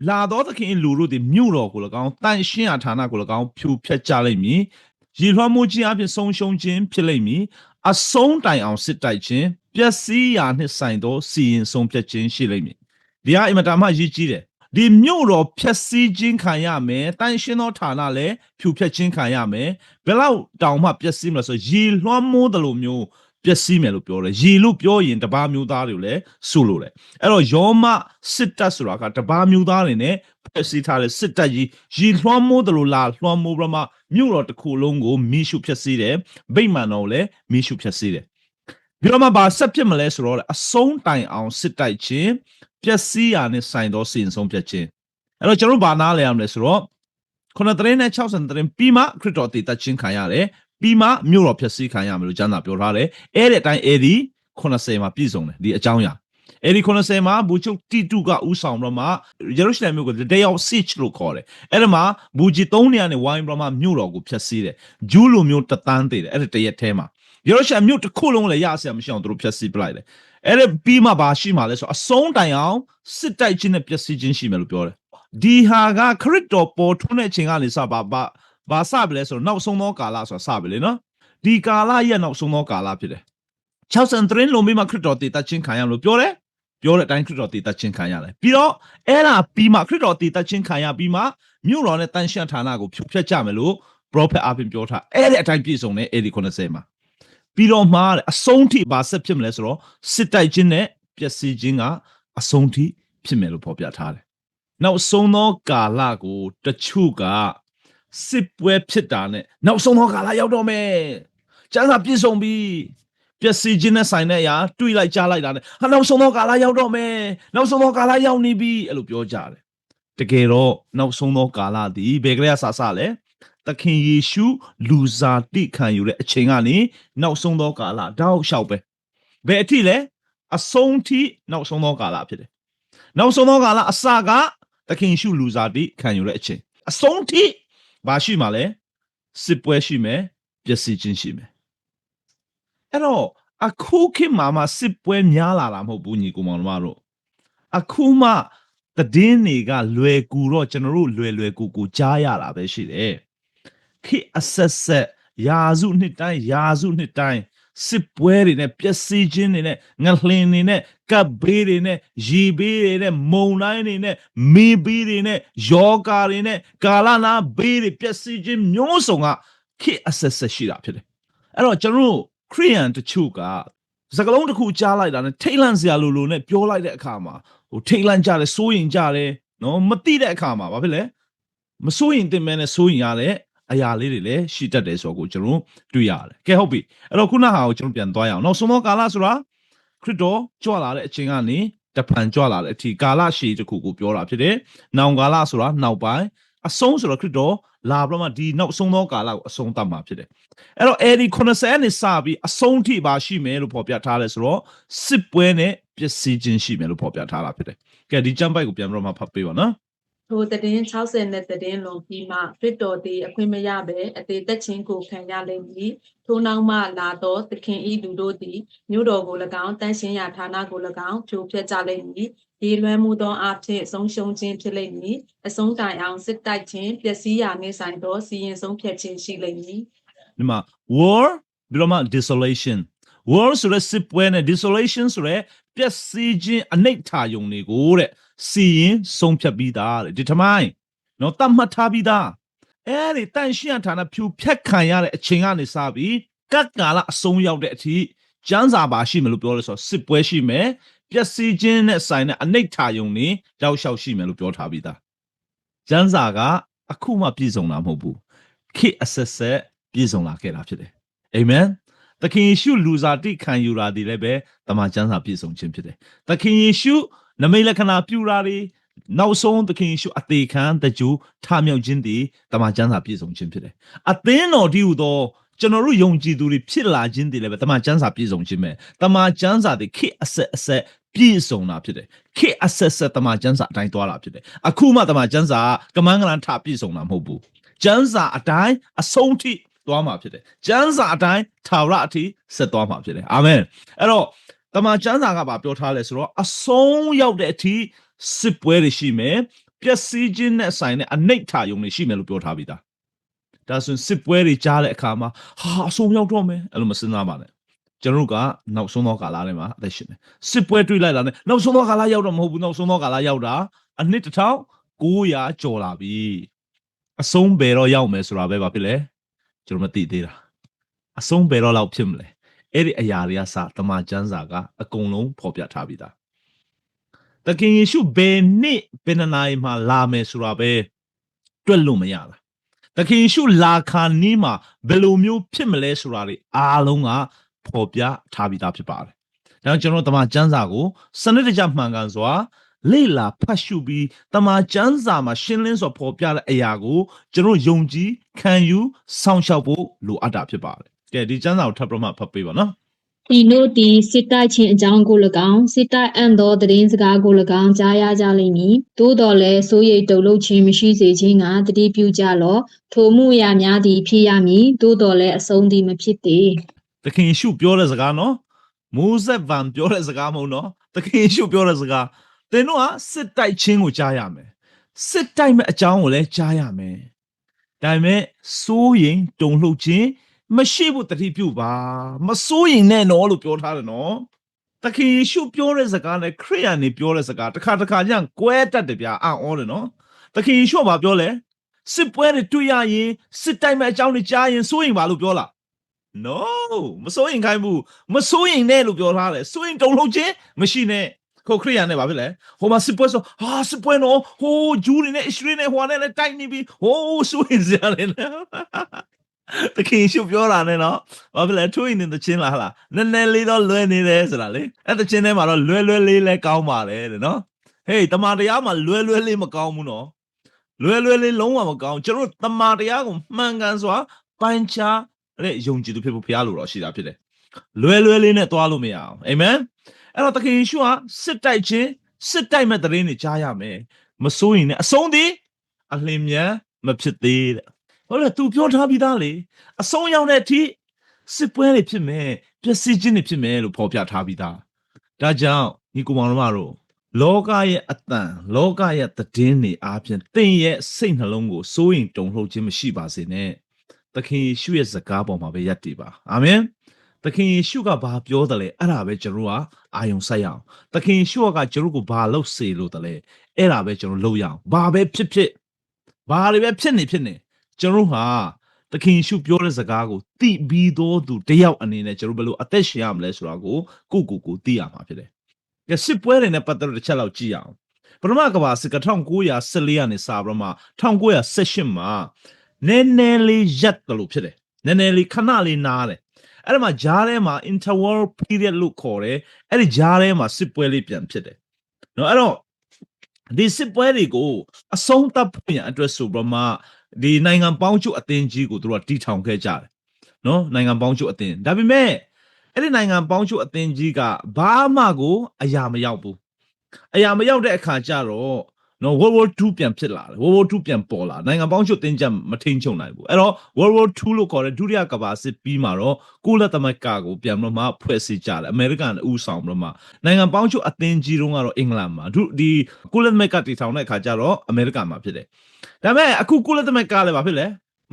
လာတော့သခင်ဤလူရုသည်မြို့တော်ကို၎င်းတန်ရှင်းရာဌာနကို၎င်းဖြူဖျက်ကြလိမ့်မည် ရေလွှမ်းမိုးခြင်းအပြင်ဆုံးရှုံးခြင်းဖြစ်လိမ့်မည်အဆုံးတိုင်အောင်စစ်တိုက်ခြင်းပျက်စီးရာနှင့်ဆိုင်သောစီရင်ဆုံးဖြတ်ခြင်းရှိလိမ့်မည်ဒီဟာအင်မတန်မှရည်ကြီးတယ်ဒီမြို့တော်ဖြက်စီးခြင်းခံရမယ်တန်ရှင်းသောဌာနလည်းဖြူဖြက်ခြင်းခံရမယ်ဘယ်လောက်တောင်မှပျက်စီးမလဲဆိုရေလွှမ်းမိုးတယ်လို့မျိုး ပျက်စီးမယ်လို့ပြောတယ်ရေလို့ပြောရင်တပါးမျိုးသားတွေလည်းဆိုလို့တယ်အဲ့တော့ယောမစစ်တပ်ဆိုတာကတပါးမျိုးသားတွေနဲ့ဖျက်စီးထားတဲ့စစ်တပ်ကြီးရေလွှမ်းမိုးတယ်လို့လာလွှမ်းမိုးပြမမြို့တော်တစ်ခုလုံးကိုမိရှုဖျက်ဆီးတယ်ဗိမာန်တော်ကိုလည်းမိရှုဖျက်ဆီးတယ်ပြီးတော့မှဘာဆက်ဖြစ်မလဲဆိုတော့အဆုံးတိုင်အောင်စစ်တိုက်ခြင်းပျက်စီးရာနဲ့ဆိုင်သောစီရင်ဆုံးဖြတ်ခြင်းအဲ့တော့ကျွန်တော်တို့ဘာနားလဲရမလဲဆိုတော့ခုနတရင်နဲ့60တရင်ပြီးမှခရစ်တော်တည်တတ်ခြင်းခံရတယ် ပြီးမှမြို့တော်ဖျက်ဆီးခံရမယ်လို့ကျမ်းစာပြောထားတယ်အဲ့ဒီအတိုင်းအဲ့ဒီ90မှာပြည့်စုံတယ်ဒီအကြောင်းအရာအဲ့ဒီ90မှာဘူချုပ်တီတူကဥဆောင်တော့မှယေရုရှလင်မြို့ကို the day of siege လို့ခေါ်တယ်အဲ့ဒီမှာဘူဂျီ300နဲ့ဝိုင်းပြီးမှမြို့တော်ကိုဖျက်ဆီးတယ်ဂျူးလူမျိုးတသန်းသေးတယ်အဲ့ဒီတရက်ထဲမှာယေရုရှလင်မြို့တစ်ခုလုံးလည်းရဆရာမရှိအောင်သူတို့ဖျက်ဆီးပလိုက်တယ်အဲ့ဒါပြီးမှဘာရှိမှလဲဆိုအဆုံးတိုင်အောင်စစ်တိုက်ခြင်းနဲ့ပျက်စီးခြင်းရှိမယ်လို့ပြောတယ်ဒီဟာကခရစ်တော်ပေါ်ထွန်းတဲ့အချိန်ကနေစပါဘာ ဘာစပြီလဲဆိုတော့နောက်ဆုံးသောကာလဆိုတာစပြီလေနော်ဒီကာလရဲ့နောက်ဆုံးသောကာလဖြစ်တယ်63လုံးပြီးမှခရစ်တော်တည်တတ်ခြင်းခံရလို့ပြောတယ်ပြောတဲ့အတိုင်းခရစ်တော်တည်တတ်ခြင်းခံရတယ်ပြီးတော့အဲ့ဒါပြီးမှခရစ်တော်တည်တတ်ခြင်းခံရပြီးမှမြို့တော်နဲ့တန်ရှင်းဌာနကိုဖြုတ်ဖျက်ကြမယ်လို့ prophet အပြင်ပြောထားအဲ့ဒီအတိုင်းပြည့်စုံတယ်အဲ့ဒီ90မှာပြီးတော့မှအဆုံးထိဘာဆက်ဖြစ်မလဲဆိုတော့စစ်တိုက်ခြင်းနဲ့ပျက်စီးခြင်းကအဆုံးထိဖြစ်မယ်လို့ဖော်ပြထားတယ်။နောက်ဆုံးသောကာလကိုတချို့က စစ်ပွဲဖြစ်တာနဲ့နောက်ဆုံးသောကာလရောက်တော့မယ်။ကျမ်းစာပြည့်စုံပြီပျက်စီးခြင်းနဲ့ဆိုင်တဲ့အရာတွေးလိုက်ကြားလိုက်တာနဲ့ဟာနောက်ဆုံးသောကာလရောက်တော့မယ်။နောက်ဆုံးသောကာလရောက်နေပြီအဲ့လိုပြောကြတယ်။တကယ်တော့နောက်ဆုံးသောကာလသည်ဘယ်ကလေးကစစလဲ။သခင်ယေရှုလူစားတိခံယူတဲ့အချိန်ကနေနောက်ဆုံးသောကာလတောက်လျှောက်ပဲဘယ်အထိလဲအဆုံးထိနောက်ဆုံးသောကာလဖြစ်တယ်နောက်ဆုံးသောကာလအစကသခင်ယေရှုလူစားတိခံယူတဲ့အချိန်အဆုံးထိ ဘာရှိမှလဲစစ်ပွဲရှိမယ်ပျက်စီးခြင်းရှိမယ်အဲ့တော့အခုခေတ်မှာမှစစ်ပွဲများလာတာမဟုတ်ဘူးညီကောင်မောင်တို့အခုမှတည်င်းတွေကလွယ်ကူတော့ကျွန်တော်တို့လွယ်လွယ်ကူကူကြားရတာပဲရှိတယ်ခေတ်အဆက်ဆက်ယာစုနှစ်တိုင်းယာစုနှစ်တိုင်း စစ်ပွဲတွေနဲ့ပျက်စီးခြင်းတွေနဲ့ငလှင်တွေနဲ့ကပ်ဘေးတွေနဲ့ရေဘေးတွေနဲ့မုန်တိုင်းတွေနဲ့မေးဘေးတွေနဲ့ယောဂါတွေနဲ့ကာလနာဘေးတွေပျက်စီးခြင်းမျိုးစုံကခေတ်အဆက်ဆက်ရှိတာဖြစ်တယ်အဲ့တော့ကျွန်တော်တို့ခရိယန်တချို့ကစကလုံးတစ်ခုကြားလိုက်တာနဲ့ထိတ်လန့်စရာလိုလိုနဲ့ပြောလိုက်တဲ့အခါမှာဟိုထိတ်လန့်ကြတယ်စိုးရင်ကြတယ်နော်မသိတဲ့အခါမှာဘာဖြစ်လဲမစိုးရင်တင်မဲနဲ့စိုးရင်ရတဲ့ အရာလေးတွေလည်းရှိတတ်တယ်ဆိုတော့ကိုကျွန်တော်တွေ့ရတယ်။ကဲဟုတ်ပြီ။အဲ့တော့ခုနဟာကိုကျွန်တော်ပြန်သွားရအောင်။နောက်ဆုံးသောကာလဆိုတာခရစ်တော်ကြွလာတဲ့အချိန်ကနေတပံကြွလာတဲ့အထိကာလရှည်တစ်ခုကိုပြောတာဖြစ်တယ်။နောင်ကာလဆိုတာနောက်ပိုင်းအဆုံးဆိုတော့ခရစ်တော်လာပြီးတော့မှဒီနောက်ဆုံးသောကာလကိုအဆုံးသတ်မှာဖြစ်တယ်အဲ့တော့အဲဒီ90နဲ့စပြီးအဆုံးထိပါရှိမယ်လို့ဖော်ပြထားလဲဆိုတော့စစ်ပွဲနဲ့ပျက်စီးခြင်းရှိမယ်လို့ဖော်ပြထားတာဖြစ်တယ်ကဲဒီကျမ်းပိုက်ကိုပြန်ပြီးတော့မှဖတ်ပေးပါနော် ထိုတည်င်း60နဲ့တည်င်းလုံးပြီးမှခရစ်တော်သည်အခွင့်မရဘဲအသေးသက်ချင်းကိုခံရလိမ့်မည်ထိုနောက်မှလာသောသခင်ဤလူတို့သည်မြို့တော်ကို၎င်းတန်ရှင်းရာဌာနကို၎င်းဖြိုဖျက်ကြလိမ့်မည်ဒီလွမ်းမှုသောအဖြစ်ဆုံးရှုံးခြင်းဖြစ်လိမ့်မည်အဆုံးတိုင်အောင်စစ်တိုက်ခြင်းပျက်စီးရာနေဆိုင်သောစီရင်ဆုံးဖြတ်ခြင်းရှိလိမ့်မည်ဒီမှာ war ပြီးတော့မှ desolation war ဆိုတဲ့စစ်ပွဲနဲ့ desolation ဆိုတဲ့ပျက်စီးခြင်းအနိဋ္ဌာယုံတွေကိုတဲ့စီရင်ဆုံးဖြတ်ပြီးသားတဲ့ဒီထမိုင်းနော်တတ်မှတ်ထားပြီးသားအဲ့ဒီတန်ရှင်းဌာနဖြူဖြတ်ခံရတဲ့အချိန်ကနေစပြီးကတ်ကာလအဆုံးရောက်တဲ့အထိကျမ်းစာပါရှိမယ်လို့ပြောလို့ဆိုတော့စစ်ပွဲရှိမယ်ပျက်စီးခြင်းနဲ့ဆိုင်တဲ့အနိဋ္ဌာယုံတွေရောက်လျှောက်ရှိမယ်လို့ပြောထားပြီးသားကျမ်းစာကအခုမှပြည့်စုံတာမဟုတ်ဘူးခေတ်အဆက်ဆက်ပြည့်စုံလာခဲ့တာဖြစ်တယ်အာမင် သခင်ယေရှုလူစားတိခံယူလာသည်လည်းပဲတမန်ကျမ်းစာပြည့်စုံခြင်းဖြစ်တယ်သခင်ယေရှုနမိတ်လက္ခဏာပြုတာတွေနောက်ဆုံးသခင်ယေရှုအသေးခံတကြူထမြောက်ခြင်းသည်တမန်ကျမ်းစာပြည့်စုံခြင်းဖြစ်တယ်အသင်းတော်ဒီဟူသောကျွန်တော်တို့ယုံကြည်သူတွေဖြစ်လာခြင်းတည်းလည်းပဲတမန်ကျမ်းစာပြည့်စုံခြင်းပဲတမန်ကျမ်းစာတွေခေတ်အဆက်အဆက်ပြည့်စုံတာဖြစ်တယ်ခေတ်အဆက်ဆက်တမန်ကျမ်းစာအတိုင်းသွားတာဖြစ်တယ်အခုမှတမန်ကျမ်းစာကကမန်းကလန်ထပြည့်စုံတာမဟုတ်ဘူးကျမ်းစာအတိုင်းအဆုံးထိ သွားမှာဖြစ်တယ်ကျမ်းစာအတိုင်းထာဝရအထိဆက်သွားမှာဖြစ်တယ်အာမင်အဲ့တော့တမန်ကျမ်းစာကဘာပြောထားလဲဆိုတော့အဆုံးရောက်တဲ့အထိစစ်ပွဲတွေရှိမယ်ပျက်စီးခြင်းနဲ့ဆိုင်တဲ့အနိဋ္ဌာယုံတွေရှိမယ်လို့ပြောထားပြီးသားဒါဆိုရင်စစ်ပွဲတွေကြားတဲ့အခါမှာဟာအဆုံးရောက်တော့မယ်အဲ့လိုမစဉ်းစားပါနဲ့ကျွန်တော်တို့ကနောက်ဆုံးသောကာလထဲမှာအသက်ရှင်တယ်စစ်ပွဲတွေးလိုက်လာတယ်နောက်ဆုံးသောကာလရောက်တော့မဟုတ်ဘူးနောက်ဆုံးသောကာလရောက်တာအနှစ်တစ်ထောင်900ကျော်လာပြီအဆုံးဘယ်တော့ရောက်မယ်ဆိုတာပဲပါဖြစ်လေ ကျွန်တော်မသိသေးတာအဆုံးဘယ်တော့လောက်ဖြစ်မလဲအဲ့ဒီအရာတွေကစတမန်ကျမ်းစာကအကုန်လုံးဖော်ပြထားပြီးသားတခင်ယေရှုဘယ်နှစ်ဘယ်နှစ်နာရီမှလာမယ်ဆိုတာပဲတွက်လို့မရတာတခင်ယေရှုလာခါနီးမှာဘယ်လိုမျိုးဖြစ်မလဲဆိုတာတွေအားလုံးကဖော်ပြထားပြီးသားဖြစ်ပါတယ်ဒါကြောင့်ကျွန်တော်တို့တမန်ကျမ်းစာကိုစနစ်တကျမှန်ကန်စွာ လေ့လာဖတ်ရှုပြီးတမန်ကျမ်းစာမှာရှင်းလင်းစွာဖော်ပြတဲ့အရာကိုကျွန်တော်တို့ယုံကြည်ခံယူစောင့်ရှောက်ဖို့လိုအပ်တာဖြစ်ပါတယ်ကဲဒီကျမ်းစာကိုထပ်ပြီးမှဖတ်ပေးပါနော်ဤတို့သည်စစ်တိုက်ခြင်းအကြောင်းကို၎င်းစစ်တိုက်အံ့သောသတင်းစကားကို၎င်းကြားရကြလိမ့်မည်သို့တော်လည်းစိုးရိမ်တုန်လှုပ်ခြင်းမရှိစေခြင်းကတတိပြုကြလော့ထိုမှုရာများသည်ဖြစ်ရမည်သို့တော်လည်းအဆုံးသည်မဖြစ်သေးသခင်ယေရှုပြောတဲ့စကားနော်မိုးဆက်ဗန်ပြောတဲ့စကားမဟုတ်နော်သခင်ယေရှုပြောတဲ့စကား သင်တို့ကစစ်တိုက်ခြင်းကိုကြားရမယ်စစ်တိုက်မဲ့အကြောင်းကိုလည်းကြားရမယ်ဒါပေမဲ့စိုးရင်တုန်လှုပ်ခြင်းမရှိဘူးတတိပြုပါမစိုးရင်နဲ့နော်လို့ပြောထားတယ်နော်သခင်ယေရှုပြောတဲ့စကားနဲ့ခရိယန်နေပြောတဲ့စကားတစ်ခါတစ်ခါကျရင်ကွဲတတ်တယ်ဗျာအံ့ဩတယ်နော်သခင်ယေရှုကဘာပြောလဲစစ်ပွဲတွေတွေ့ရရင်စစ်တိုက်မဲ့အကြောင်းတွေကြားရင်စိုးရင်ပါလို့ပြောလား no မစိုးရင်ခိုင်းဘူးမစိုးရင်နဲ့လို့ပြောထားတယ်စိုးရင်တုံလုံးချင်းမရှိနဲ့ ခုခရိယန်နဲ့ပါဖြစ်လေဟိုမှာစစ်ပွဲဆိုဟာစစ်ပွဲနော်ဟိုဂျူးတွေနဲ့အစ္စရေးနဲ့ဟိုနဲ့လည်းတိုက်နေပြီဟိုစိုးရင်စရာလေနော်တခင်ရှုပြောတာနဲ့နော်ဘာဖြစ်လဲထွင်းနေတဲ့ချင်းလားဟလားနည်းနည်းလေးတော့လွယ်နေတယ်ဆိုတာလေအဲ့တချင်းထဲမှာတော့လွယ်လွယ်လေးလဲကောင်းပါတယ်တဲ့နော်ဟေးတမန်တရားမှာလွယ်လွယ်လေးမကောင်းဘူးနော်လွယ်လွယ်လေးလုံးဝမကောင်းကျွန်တော်တို့တမန်တရားကိုမှန်ကန်စွာပိုင်းခြားတဲ့ယုံကြည်သူဖြစ်ဖို့ဘုရားလိုတော့ရှိတာဖြစ်တယ်။လွယ်လွယ်လေးနဲ့သွားလို့မရအောင်။အာမင်။ အဲ့တော့သခင်ယေရှုကစစ်တိုက်ခြင်းစစ်တိုက်မဲ့တရင်တွေကြားရမယ်။မစိုးရင်လည်းအဆုံးသည်အလင်းမြန်မဖြစ်သေးတဲ့။ဟုတ်လား तू ပြောထားပြီးသားလေ။အဆုံးရောက်တဲ့အထိစစ်ပွဲတွေဖြစ်မယ်။ပျက်စီးခြင်းတွေဖြစ်မယ်လို့ဖော်ပြထားပြီးသား။ဒါကြောင့်ဒီကုမောင်တော်မတို့လောကရဲ့အတန်လောကရဲ့တည်င်းတွေအားဖြင့်သင်ရဲ့စိတ်နှလုံးကိုစိုးရင်တုန်လှုပ်ခြင်းမရှိပါစေနဲ့။သခင်ယေရှုရဲ့စကားပေါ်မှာပဲယက်တည်ပါအာမင် သခင်ယေရှုကဘာပြောတယ်လဲအဲ့ဒါပဲကျွန်တော်တို့ကအာယုံစိုက်ရအောင်သခင်ယေရှုကကျွန်တော်တို့ကိုဘာလုပ်စေလို့တယ်လဲအဲ့ဒါပဲကျွန်တော်လုပ်ရအောင်ဘာပဲဖြစ်ဖြစ်ဘာတွေပဲဖြစ်နေဖြစ်နေကျွန်တော်တို့ဟာသခင်ယေရှုပြောတဲ့စကားကိုသိပြီးသောသူတယောက်အနေနဲ့ကျွန်တော်တို့ဘယ်လိုအသက်ရှင်ရမလဲဆိုတာကိုကိုယ့်ကိုယ်ကိုသိရမှာဖြစ်တယ်ကဲစစ်ပွဲတွေနဲ့ပတ်သက်လို့တစ်ချက်လောက်ကြည့်ရအောင်ပထမကဘာစစ်က1914ကနေစပြီးတော့မှ1918မှာနည်းနည်းလေးရက်တယ်လို့ဖြစ်တယ်နည်းနည်းလေးခဏလေးနားတယ် အဲ့ဒါမှာဂျားထဲမှာ interwar period လို့ခေါ်တယ်အဲ့ဒီဂျားထဲမှာစစ်ပွဲလေးပြန်ဖြစ်တယ်နော်အဲ့တော့ဒီစစ်ပွဲတွေကိုအဆုံးသတ်ဖို့ရန်အတွက်ဆိုပြီးမှဒီနိုင်ငံပေါင်းချုပ်အသင်းကြီးကိုတို့ကတီထောင်ခဲ့ကြတယ်နော်နိုင်ငံပေါင်းချုပ်အသင်းဒါပေမဲ့အဲ့ဒီနိုင်ငံပေါင်းချုပ်အသင်းကြီးကဘာမှကို အရာမရောက်ဘူးအရာမရောက်တဲ့အခါကျတော့ နော် World War 2ပြန်ဖြစ်လာတယ် World War 2ပြန်ပေါ်လာနိုင်ငံပေါင်းချုပ်တင်းချက်မထိန်ချုံနိုင်ဘူးအဲ့တော့ World War 2လို့ခေါ်တဲ့ဒုတိယကမ္ဘာစစ်ပြီးမှာတော့ကုလသမဂ္ဂကိုပြန်ပြီးတော့မှဖွဲ့စည်းကြတယ်အမေရိကန်အူဆောင်ပြီးတော့မှနိုင်ငံပေါင်းချုပ်အသင်းကြီးတုန်းကတော့အင်္ဂလန်မှာဒုဒီကုလသမဂ္ဂတည်ထောင်တဲ့အခါကျတော့အမေရိကန်မှာဖြစ်တယ်ဒါပေမဲ့အခုကုလသမဂ္ဂလည်းဘာဖြစ်လဲ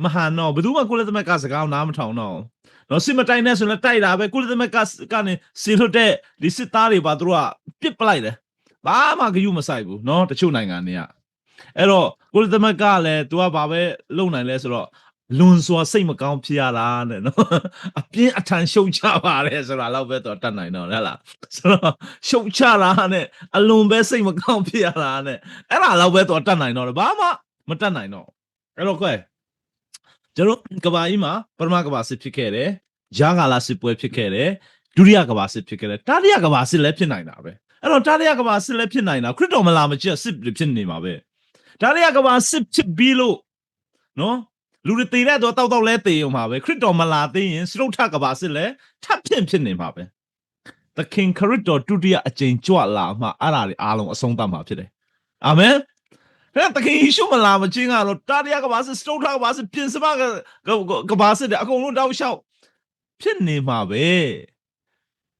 မဟာနော်ဘယ်သူမှကုလသမဂ္ဂစကားကိုနားမထောင်တော့ဘူးနော်စစ်မတိုင်နဲ့ဆိုရင်လည်းတိုက်တာပဲကုလသမဂ္ဂကနေစီလွတ်တဲ့ဒီစစ်သားတွေပါသူတို့ကပစ်ပလိုက်တယ် ဘာမှဂရုမစိုက်ဘူးနော်တချို့နိုင်ငံတွေကအဲ့တော့ကုလသမဂ္ဂကလည်းသူကဘာပဲလုံနိုင်လဲဆိုတော့လွန်စွာစိတ်မကောင်းဖြစ်ရတာတဲ့နော်အပြင်းအထန်ရှုံချပါတယ်ဆိုတာတော့ပဲတော့တတ်နိုင်တော့ဟဲ့လားဆိုတော့ရှုံချတာနဲ့အလွန်ပဲစိတ်မကောင်းဖြစ်ရတာနဲ့အဲ့ဒါတော့ပဲတော့တတ်နိုင်တော့တယ်ဘာမှမတတ်နိုင်တော့အဲ့တော့ခွဲကျွန်တော်ကဘာကြီးမှာပထမကဘာစစ်ဖြစ်ခဲ့တယ်ဂျာဂါလာစစ်ပွဲဖြစ်ခဲ့တယ်ဒုတိယကဘာစစ်ဖြစ်ခဲ့တယ်တတိယကဘာစစ်လည်းဖြစ်နိုင်တာပဲ အဲ့တော့တတိယကဘာစစ်လည်းဖြစ်နိုင်တာခရစ်တော်မလာမကျက်စစ်ဖြစ်နေမှာပဲတတိယကဘာစစ်ဖြစ်ပြီးလို့နော်လူတွေတည်တဲ့တော့တောက်တောက်လဲတည်အောင်ပါပဲခရစ်တော်မလာသေးရင်စရုပ်ထကဘာစစ်လည်းထပ်ဖြစ်ဖြစ်နေမှာပဲသခင်ခရစ်တော်ဒုတိယအကြိမ်ကြွလာမှအဲ့ဒါတွေအားလုံးအဆုံးသတ်မှာဖြစ်တယ်အာမင်အဲ့ဒါသခင်ယေရှုမလာမချင်းကတော့တတိယကဘာစစ်စရုပ်ထကဘာစစ်ပြင်စမကကဘာစစ်တဲ့အကုန်လုံးတောက်လျှောက်ဖြစ်နေမှာပဲ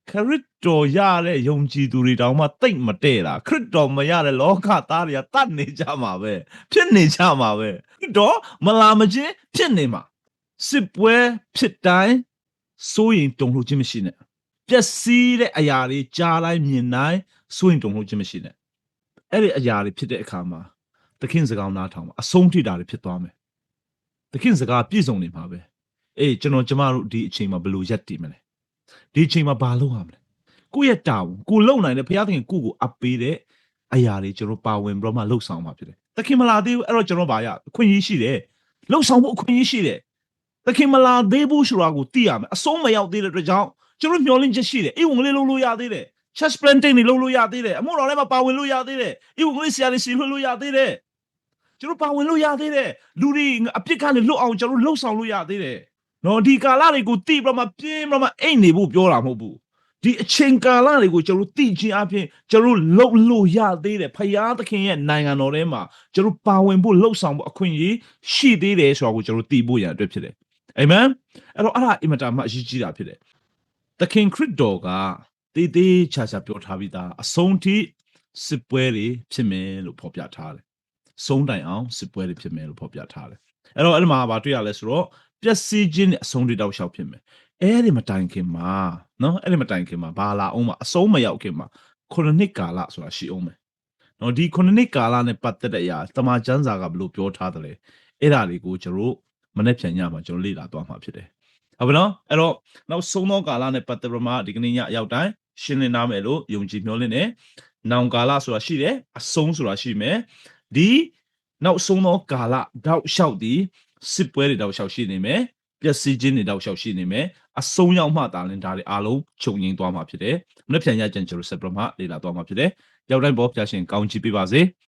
ခရစ်တော်ရတဲ့ယုံကြည်သူတွေတောင်မှတိတ်မတည့်တာခရစ်တော်မရတဲ့လောကသားတွေကတတ်နေကြမှာပဲဖြစ်နေကြမှာပဲခရစ်တော်မလာမချင်းဖြစ်နေမှာစစ်ပွဲဖြစ်တိုင်းစိုးရင်တုန်လှုပ်ခြင်းမရှိနဲ့ပျက်စီးတဲ့အရာတွေကြားတိုင်းမြင်တိုင်းစိုးရင်တုန်လှုပ်ခြင်းမရှိနဲ့အဲ့ဒီအရာတွေဖြစ်တဲ့အခါမှာသခင်စကားနားထောင်မှာအဆုံးထိတာတွေဖြစ်သွားမယ်သခင်စကားပြည့်စုံနေမှာပဲအေးကျွန်တော်ကျမတို့ဒီအချိန်မှာဘယ်လိုရက်တည်မလဲ ဒီအချိန်မှာဘာလုပ်ရမလဲကိုယ့်ရဲ့တာဝန်ကိုလုံနိုင်တဲ့ဘုရားသခင်ကိုယ့်ကိုအပ်ပေးတဲ့အရာတွေကျွန်တော်ပါဝင်ပြီးတော့မှလှုပ်ဆောင်မှာဖြစ်တယ်။သခင်မလာသေးဘူးအဲ့တော့ကျွန်တော်ဗာရအခွင့်အရေးရှိတယ်။လှုပ်ဆောင်ဖို့အခွင့်အရေးရှိတယ်။သခင်မလာသေးဘူးဆိုတာကိုသိရမယ်။အဆုံးမရောက်သေးတဲ့အတွက်ကြောင့်ကျွန်တော်မျှော်လင့်ချက်ရှိတယ်။အေးဝင်လေးလုပ်လို့ရသေးတယ်။ church planting တွေလုပ်လို့ရသေးတယ်။အမှုတော်ထဲမှာပါဝင်လို့ရသေးတယ်။အေးဝင်လေးဆရာတွေစီလွှတ်လို့ရသေးတယ်။ကျွန်တော်ပါဝင်လို့ရသေးတယ်။လူတွေအပြစ်ကနေလွတ်အောင်ကျွန်တော်လှုပ်ဆောင်လို့ရသေးတယ်။ နော်ဒီကာလတွေကိုတိပြီးတော့မှပြင်းပြီးတော့မှအိတ်နေဖို့ပြောတာမဟုတ်ဘူး။ဒီအချိန်ကာလတွေကိုကျွန်တော်တို့သိချင်းအပြင်ကျွန်တော်တို့လှုပ်လို့ရသေးတယ်ဖယားသခင်ရဲ့နိုင်ငံတော်ထဲမှာကျွန်တော်ပါဝင်ဖို့လှုပ်ဆောင်ဖို့အခွင့်အရေးရှိသေးတယ်ဆိုတာကိုကျွန်တော်သိဖို့ရန်အတွက်ဖြစ်တယ်အာမင်အဲ့တော့အဲ့ဒါအင်မတန်မှအရေးကြီးတာဖြစ်တယ်သခင်ခရစ်တော်ကတေးသေးချာချာပြောထားပြီးသားအဆုံးထိစစ်ပွဲတွေဖြစ်မယ်လို့ဖော်ပြထားတယ်ဆုံးတိုင်အောင်စစ်ပွဲတွေဖြစ်မယ်လို့ဖော်ပြထားတယ်အဲ့တော့အဲ့ဒီမှာဗာတွေ့ရလဲဆိုတော့ ပျက်စီးခြင်းနဲ့အဆုံးတွေတောက်လျှောက်ဖြစ်မယ်အဲ့ဒီမတိုင်ခင်မှာနော်အဲ့ဒီမတိုင်ခင်မှာဘာလာအောင်မအဆုံးမရောက်ခင်မှာခုနှစ်နှစ်ကာလဆိုတာရှိအောင်မယ်နော်ဒီခုနှစ်နှစ်ကာလနဲ့ပတ်သက်တဲ့အရာတမန်ကျမ်းစာကဘယ်လိုပြောထားတယ်လဲအဲ့ဒါတွေကိုကျွန်တော်တို့မနေ့ပြန်ညမှာကျွန်တော်လေ့လာသွားမှာဖြစ်တယ်ဟုတ်ပြီနော်အဲ့တော့နောက်ဆုံးသောကာလနဲ့ပတ်သက်ပြီးမှဒီကနေ့ညအရောက်တိုင်းရှင်းလင်းနာမယ်လို့ယုံကြည်မျှော်လင့်တယ်နောင်ကာလဆိုတာရှိတယ်အဆုံးဆိုတာရှိမယ်ဒီနောက်ဆုံးသောကာလတောက်လျှောက်ဒီ စစ်ပွဲတွေတောက်လျှောက်ရှိနေမယ်ပျက်စီးခြင်းတွေတောက်လျှောက်ရှိနေမယ်အဆုံးရောက်မှတာလင်ဒါတွေအားလုံးခြုံငိမ့်သွားမှာဖြစ်တယ်။မနေ့ပြန်ရကြံကျွန်တော်ဆက်ပြမလေ့လာသွားမှာဖြစ်တယ်။ရောက်တိုင်းပေါ်ဖျားရှင်ကောင်းချီးပေးပါစေ။